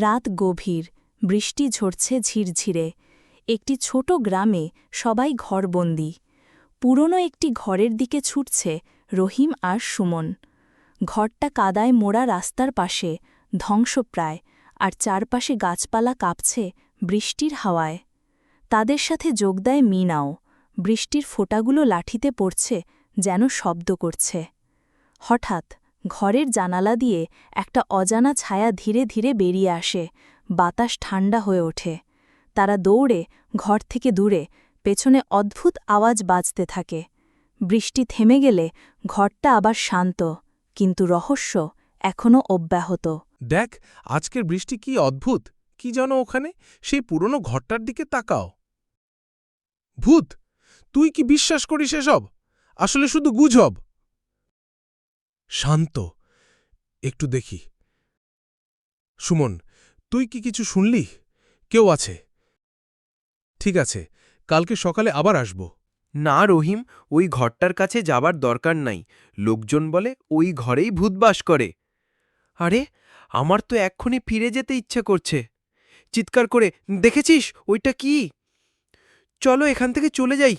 রাত গভীর, বৃষ্টি ঝরছে ঝিরঝিরে। একটি ছোট গ্রামে সবাই ঘরবন্দি। পুরনো একটি ঘরের দিকে ছুটছে রহিম আর সুমন। ঘরটা কাদায় মোড়া রাস্তার পাশে, ধ্বংসপ্রায়, আর চারপাশে গাছপালা কাঁপছে বৃষ্টির হাওয়ায়। তাদের সাথে যোগ দেয় মিনাও। বৃষ্টির ফোঁটাগুলো লাঠিতে পড়ছে যেন শব্দ করছে। হঠাৎ ঘরের জানালা দিয়ে একটা অজানা ছায়া ধীরে ধীরে বেরিয়ে আসে, বাতাস ঠান্ডা হয়ে ওঠে। তারা দৌড়ে, ঘর থেকে দূরে, পেছনে অদ্ভুত আওয়াজ বাজতে থাকে। বৃষ্টি থেমে গেলে ঘরটা আবার শান্ত, কিন্তু রহস্য এখনও অব্যাহত। দেখ, আজকের বৃষ্টি কি অদ্ভুত? কি জানো ওখানে? সেই পুরনো ঘরটার দিকে তাকাও। ভূত! তুই কি বিশ্বাস করিস এসব? আসলে শুধু গুজব। শান্ত। একটু দেখি। সুমন, তুই কি কিছু শুনলি? কেউ আছে? ঠিক আছে, কালকে সকালে আবার আসব। না রহিম, ওই ঘরটার কাছে যাবার দরকার নাই। লোকজন বলে ওই ঘরেই ভূত বাস করে। আরে, আমার তো এক্ষুনি ফিরে যেতে ইচ্ছে করছে। চিৎকার করে, দেখেছিস? ওইটা কি? চলো এখান থেকে চলে যাই।